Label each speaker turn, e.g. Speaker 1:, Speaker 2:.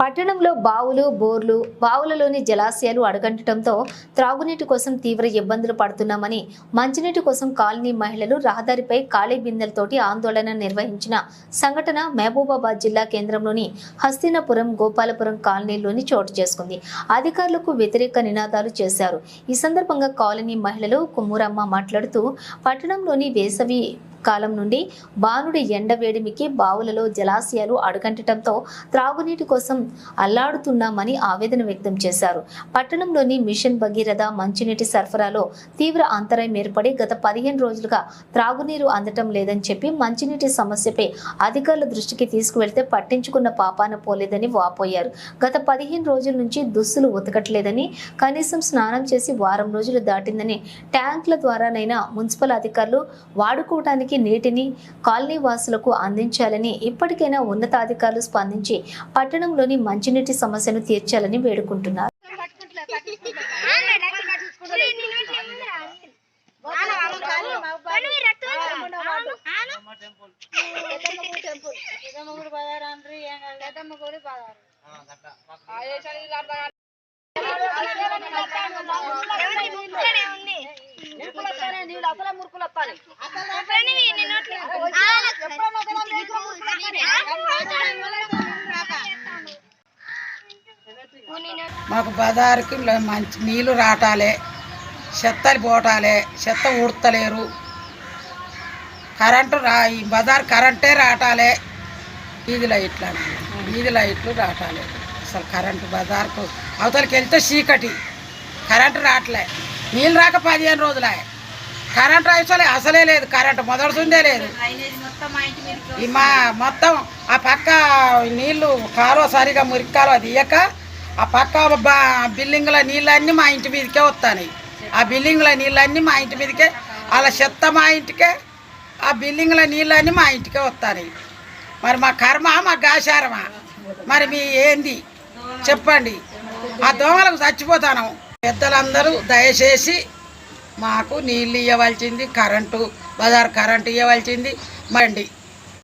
Speaker 1: పట్టణంలో బావులు బోర్లు బావులలోని జలాశయాలు అడగంటడంతో త్రాగునీటి కోసం తీవ్ర ఇబ్బందులు పడుతున్నామని మంచినీటి కోసం కాలనీ మహిళలు రహదారిపై ఖాళీ బిందెలతోటి ఆందోళన నిర్వహించిన సంఘటన మహబూబాబాద్ జిల్లా కేంద్రంలోని హస్తినాపురం గోపాలపురం కాలనీలోని చోటు చేసుకుంది. అధికారులకు వ్యతిరేక నినాదాలు చేశారు. ఈ సందర్భంగా కాలనీ మహిళలు కుమ్మూరమ్మ మాట్లాడుతూ పట్టణంలోని వేసవి కాలం నుండి బానుడి ఎండ వేడిమికి బావులలో జలాశయాలు అడుగంటడంతో త్రాగునీటి కోసం అల్లాడుతున్నామని ఆవేదన వ్యక్తం చేశారు. పట్టణంలోని మిషన్ భగీరథ మంచినీటి సరఫరాలో తీవ్ర అంతరాయం ఏర్పడి గత పదిహేను రోజులుగా త్రాగునీరు అందటం లేదని చెప్పి మంచినీటి సమస్యపై అధికారుల దృష్టికి తీసుకువెళ్తే పట్టించుకున్న పాపాన పోలేదని వాపోయారు. గత పదిహేను రోజుల నుంచి దుస్తులు ఉతకట్లేదని కనీసం స్నానం చేసి వారం రోజులు దాటిందని ట్యాంకుల ద్వారానైనా మున్సిపల్ అధికారులు వాడుకోవడానికి నీటిని కాలనీ వాసులకు అందించాలని ఇప్పటికైనా ఉన్నతాధికారులు స్పందించి పట్టణంలోని మంచినీటి సమస్యను తీర్చాలని వేడుకుంటున్నారు.
Speaker 2: మాకు బజారుకి మంచి నీళ్ళు రాటాలే చెత్తలు పోటాలే చెత్త ఊడతలేరు. కరెంటు రా ఈ బజార్ కరెంటే రాటాలే. వీధి లైట్లు వీధి లైట్లు రాటాలే. అసలు కరెంటు బజార్కు అవతలకి వెళ్తే చీకటి. కరెంటు రావట్లే నీళ్ళు రాక పదిహేను రోజులే కరెంట్ అసలే అసలే లేదు. కరెంటు మొదలుతుందే లేదు. ఈ మా మొత్తం ఆ పక్క నీళ్ళు కాలువ సరిగా మురికి కాలువ తీయక ఆ పక్క బిల్డింగ్ల నీళ్ళన్నీ మా ఇంటి మీదకే వస్తాయి ఆ బిల్డింగ్ల నీళ్ళన్నీ మా ఇంటి మీదకే అలా చెత్త మా ఇంటికే ఆ బిల్డింగ్ల నీళ్ళన్నీ మా ఇంటికే వస్తాయి మరి మా కర్మ మా గాశారమా. మరి మీ ఏంది? చెప్పండి. ఆ దోమలకు చచ్చిపోతాను. పెద్దలందరూ దయచేసి మాకు నీళ్ళు ఇవ్వవలసింది కరెంటు బజార్ కరెంటు ఇవ్వవలసింది మండి